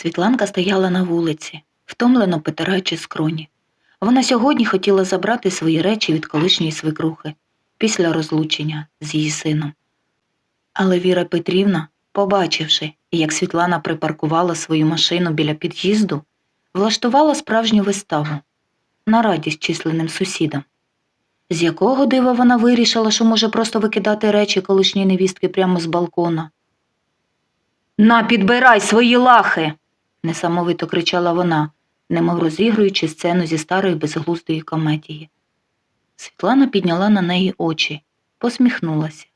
Світланка стояла на вулиці, втомлено потираючи скроні. Вона сьогодні хотіла забрати свої речі від колишньої свекрухи після розлучення з її сином. Але Віра Петрівна, побачивши, як Світлана припаркувала свою машину біля під'їзду, влаштувала справжню виставу на радість численним сусідам. З якого дива вона вирішила, що може просто викидати речі колишньої невістки прямо з балкона? На, підбирай свої лахи. Несамовито кричала вона, немов розігруючи сцену зі старої безглуздої комедії. Світлана підняла на неї очі, посміхнулася.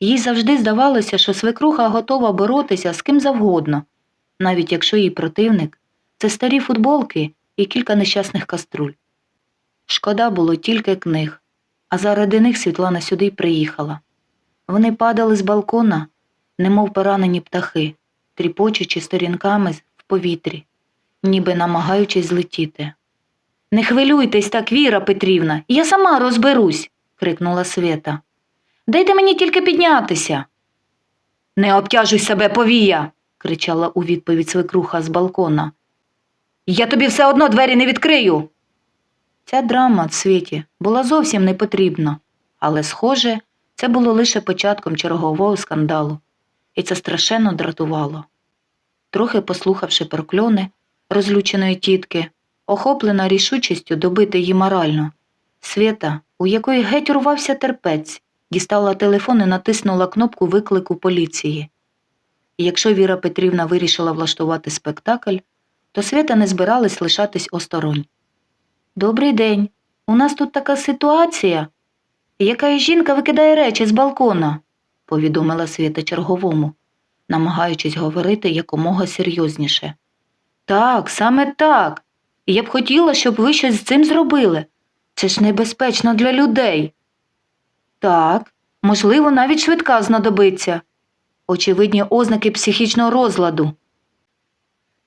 Їй завжди здавалося, що свекруха готова боротися з ким завгодно, навіть якщо її противник це старі футболки і кілька нещасних каструль. Шкода було тільки книг, а заради них Світлана сюди й приїхала. Вони падали з балкона, немов поранені птахи, тріпочучи сторінками повітрі, ніби намагаючись злетіти. Не хвилюйтесь так, Віра Петрівна, я сама розберусь, крикнула Свята. Дайте мені тільки піднятися. Не обтяжуй себе повія, кричала у відповідь свекруха з балкона. Я тобі все одно двері не відкрию. Ця драма світі була зовсім не потрібна, але, схоже, це було лише початком чергового скандалу, і це страшенно дратувало. Трохи послухавши прокльони розлюченої тітки, охоплена рішучістю добити її морально, Свята, у якої геть урвався терпець, дістала телефон і натиснула кнопку виклику поліції. І якщо Віра Петрівна вирішила влаштувати спектакль, то Свята не збиралась лишатись осторонь. Добрий день. У нас тут така ситуація. Якась жінка викидає речі з балкона, повідомила Свята черговому, намагаючись говорити якомога серйозніше. Так, саме так. Я б хотіла, щоб ви щось з цим зробили. Це ж небезпечно для людей. Так, можливо, навіть швидка знадобиться. Очевидні ознаки психічного розладу.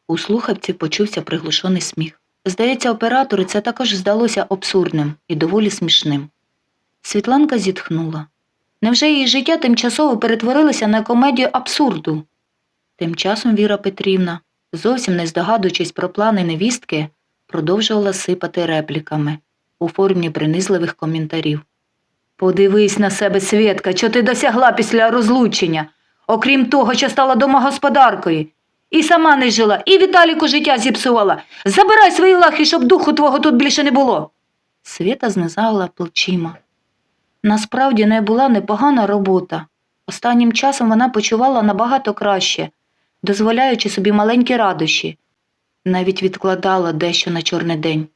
У слухавці почувся приглушений сміх. Здається, оператору це також здалося абсурдним і доволі смішним. Світланка зітхнула. Невже її життя тимчасово перетворилося на комедію абсурду? Тим часом Віра Петрівна, зовсім не здогадуючись про плани невістки, продовжувала сипати репліками у формі принизливих коментарів. Подивись на себе, Свєтка, що ти досягла після розлучення, окрім того, що стала домогосподаркою. І сама не жила, і Віталіку життя зіпсувала. Забирай свої лахи, щоб духу твого тут більше не було. Свята знизала плечима. Насправді не була непогана робота. Останнім часом вона почувала набагато краще, дозволяючи собі маленькі радощі, навіть відкладала дещо на чорний день.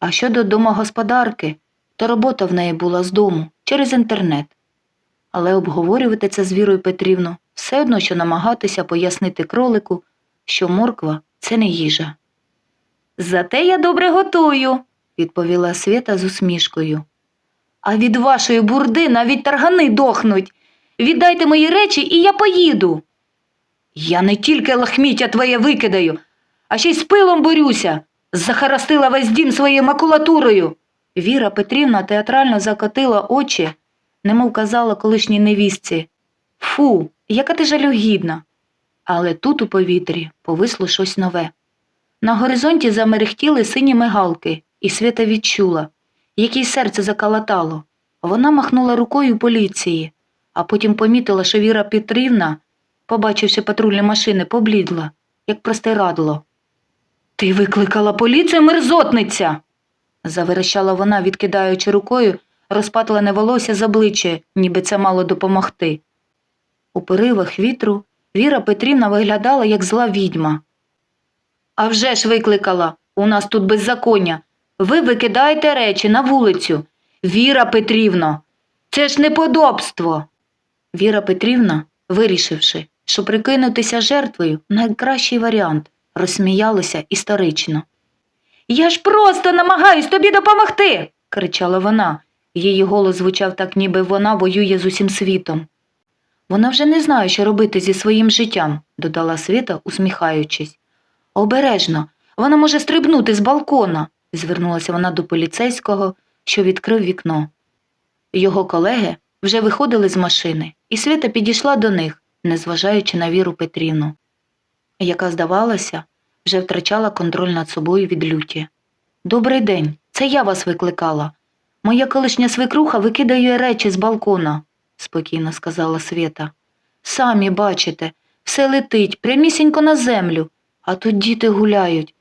А щодо домогосподарки, то робота в неї була з дому через інтернет. Але обговорювати це з Вірою Петрівну все одно, що намагатися пояснити кролику, що морква це не їжа. Зате я добре готую, відповіла Свята з усмішкою. А від вашої бурди навіть таргани дохнуть. Віддайте мої речі, і я поїду. Я не тільки лахміття твоє викидаю, а ще й з пилом борюся. Захарастила весь дім своєю макулатурою. Віра Петрівна театрально закотила очі, немов казала колишній невістці. Фу, яка ти жалюгідна. Але тут у повітрі повисло щось нове. На горизонті замерехтіли сині мигалки, і Свята відчула, як їй серце закалатало. Вона махнула рукою поліції, а потім помітила, що Віра Петрівна, побачивши патрульні машини, поблідла, як простирадло. Ти викликала поліцію, мерзотниця. заверещала вона, відкидаючи рукою розпатлене волосся з обличчя, ніби це мало допомогти. У поривах вітру Віра Петрівна виглядала, як зла відьма. «А вже ж викликала, у нас тут беззаконня. Ви викидаєте речі на вулицю. Віра Петрівно, це ж неподобство. Віра Петрівна, вирішивши, що прикинутися жертвою найкращий варіант, розсміялася історично. Я ж просто намагаюсь тобі допомогти, кричала вона. Її голос звучав так, ніби вона воює з усім світом. Вона вже не знає, що робити зі своїм життям, додала Світа, усміхаючись. Обережно, вона може стрибнути з балкона, звернулася вона до поліцейського, що відкрив вікно. Його колеги вже виходили з машини, і Свята підійшла до них, незважаючи на Віру Петрівну. яка, здавалося, вже втрачала контроль над собою від люті. Добрий день, це я вас викликала. Моя колишня свекруха викидає речі з балкона, спокійно сказала Свєта. Самі бачите, все летить прямісінько на землю, а тут діти гуляють.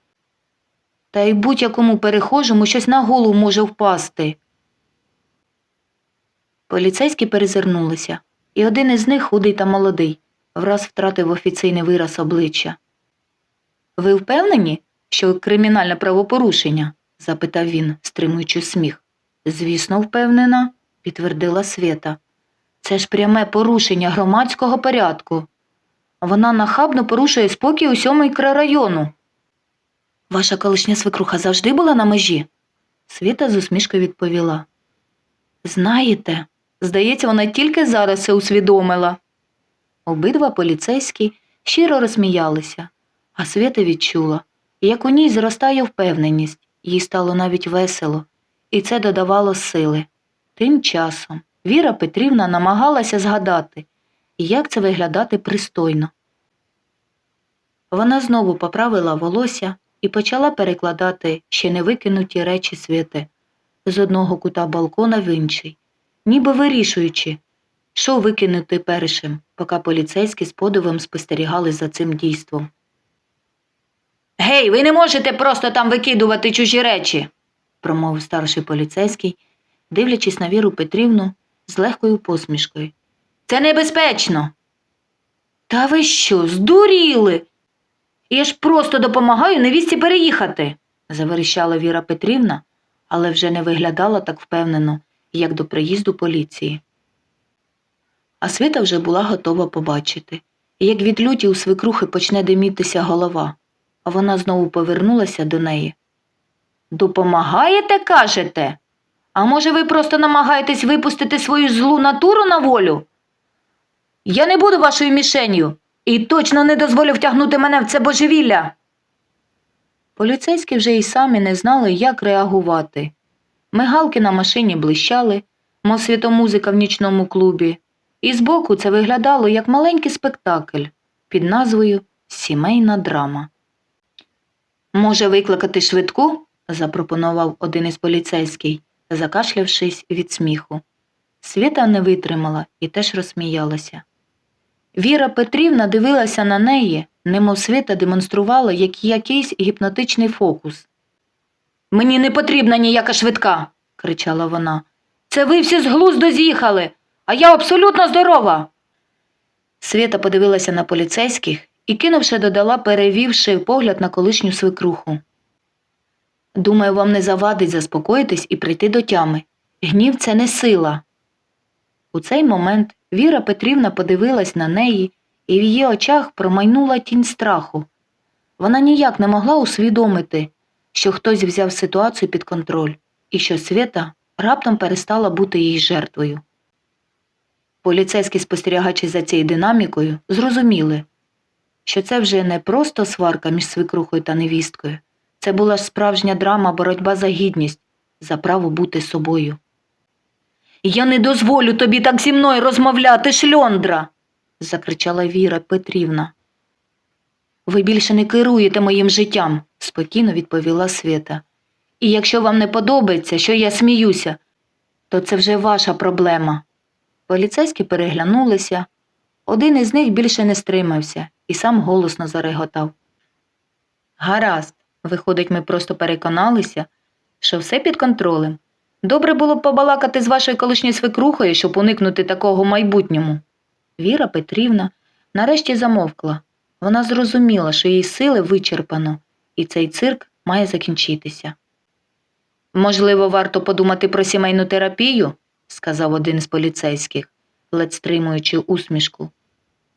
Та й будь-якому перехожому щось на голову може впасти. Поліцейські перезирнулися, і один із них, худий та молодий, враз втратив офіційний вираз обличчя. Ви впевнені, що кримінальне правопорушення? запитав він, стримуючи сміх. Звісно, впевнена, підтвердила Свєта. Це ж пряме порушення громадського порядку. Вона нахабно порушує спокій усьому мікрорайону. Ваша колишня свекруха завжди була на межі? Світа з усмішкою відповіла. Знаєте, здається, вона тільки зараз це усвідомила. Обидва поліцейські щиро розсміялися, а Свята відчула, як у ній зростає впевненість, їй стало навіть весело, і це додавало сили. Тим часом Віра Петрівна намагалася згадати, як це виглядати пристойно. Вона знову поправила волосся і почала перекладати ще не викинуті речі святи з одного кута балкона в інший, ніби вирішуючи, що викинути першим, поки поліцейські з подивом спостерігали за цим дійством. Гей, ви не можете просто там викидувати чужі речі, промовив старший поліцейський, дивлячись на Віру Петрівну з легкою посмішкою. Це небезпечно. Та ви що, здуріли? Я ж просто допомагаю невісті переїхати, заверещала Віра Петрівна, але вже не виглядала так впевнено, як до приїзду поліції. А Світа вже була готова побачити, як від люті у свекрухи почне димітися голова, а вона знову повернулася до неї. Допомагаєте, кажете? А може, ви просто намагаєтесь випустити свою злу натуру на волю? Я не буду вашою мішенью і точно не дозволю втягнути мене в це божевілля. Поліцейські вже й самі не знали, як реагувати. Мигалки на машині блищали, мов світомузика в нічному клубі, і збоку це виглядало як маленький спектакль під назвою Сімейна драма. Може, викликати швидку? запропонував один із поліцейських, закашлявшись від сміху. Світа не витримала і теж розсміялася. Віра Петрівна дивилася на неї, немов світа демонструвала як якийсь гіпнотичний фокус. Мені не потрібна ніяка швидка, кричала вона. Це ви всі з глузду з'їхали, а я абсолютно здорова. Свята подивилася на поліцейських і, кинувши, додала, перевівши погляд на колишню свекруху. Думаю, вам не завадить заспокоїтись і прийти до тями. Гнів це не сила. У цей момент Віра Петрівна подивилась на неї, і в її очах промайнула тінь страху. Вона ніяк не могла усвідомити, що хтось взяв ситуацію під контроль і що Свята раптом перестала бути її жертвою. Поліцейські, спостерігаючи за цією динамікою, зрозуміли, що це вже не просто сварка між свекрухою та невісткою, це була ж справжня драма боротьба за гідність, за право бути собою. Я не дозволю тобі так зі мною розмовляти, шльондра, закричала Віра Петрівна. Ви більше не керуєте моїм життям, спокійно відповіла Свята. І якщо вам не подобається, що я сміюся, то це вже ваша проблема. Поліцейські переглянулися. Один із них більше не стримався і сам голосно зареготав. Гаразд, виходить, ми просто переконалися, що все під контролем. Добре було б побалакати з вашою колишньою свекрухою, щоб уникнути такого майбутньому. Віра Петрівна нарешті замовкла. Вона зрозуміла, що її сили вичерпано, і цей цирк має закінчитися. Можливо, варто подумати про сімейну терапію, сказав один з поліцейських, ледь стримуючи усмішку.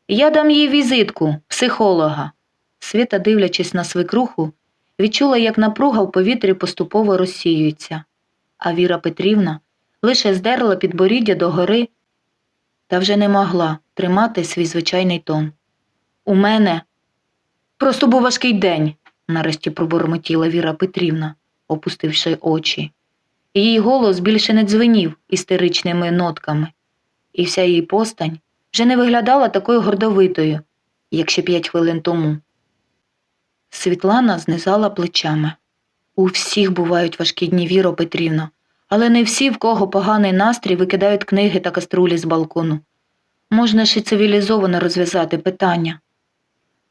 Я дам їй візитку, психолога. Світа, дивлячись на свекруху, відчула, як напруга в повітрі поступово розсіюється а Віра Петрівна лише здерла підборіддя догори та вже не могла тримати свій звичайний тон. У мене просто був важкий день, нарешті пробормотіла Віра Петрівна, опустивши очі. Її голос більше не дзвенів істеричними нотками, і вся її постань вже не виглядала такою гордовитою, як ще п'ять хвилин тому. Світлана знизала плечами. У всіх бувають важкі дні, Віро Петрівно, але не всі, в кого поганий настрій, викидають книги та каструлі з балкону. Можна і цивілізовано розв'язати питання.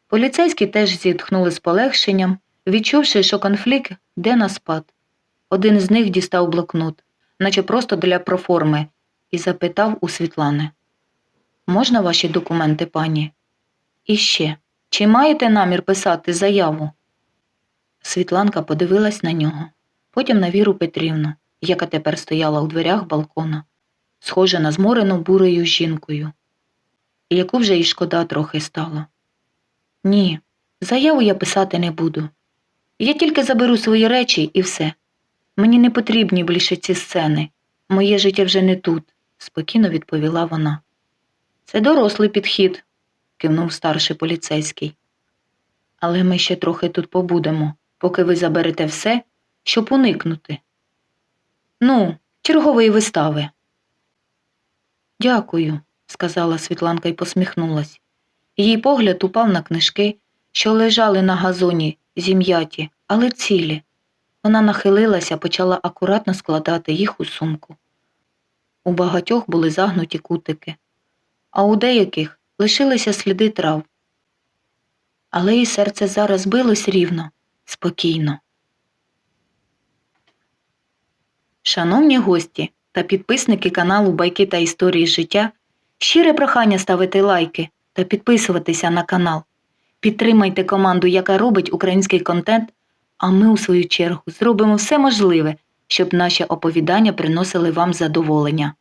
Поліцейські теж зітхнули з полегшенням, відчувши, що конфлікт йде на спад. Один з них дістав блокнот, наче просто для проформи, і запитав у Світлани. Можна ваші документи, пані? І ще, чи маєте намір писати заяву? Світланка подивилась на нього, потім на Віру Петрівну, яка тепер стояла у дверях балкона, схожа на зморену бурею жінкою, яку вже й шкода трохи стало. Ні, заяву я писати не буду. Я тільки заберу свої речі і все. Мені не потрібні більше ці сцени. Моє життя вже не тут, спокійно відповіла вона. Це дорослий підхід, кивнув старший поліцейський. Але ми ще трохи тут побудемо, поки ви заберете все, щоб уникнути. Ну, чергової вистави. Дякую, сказала Світланка і посміхнулась. Її погляд упав на книжки, що лежали на газоні, зім'яті, але цілі. Вона нахилилася, почала акуратно складати їх у сумку. У багатьох були загнуті кутики, а у деяких лишилися сліди трав. Але її серце зараз билось рівно, спокійно. Шановні гості та підписники каналу Байки та історії життя, щире прохання ставити лайки та підписуватися на канал. Підтримайте команду, яка робить український контент, а ми, у свою чергу, зробимо все можливе, щоб наші оповідання приносили вам задоволення.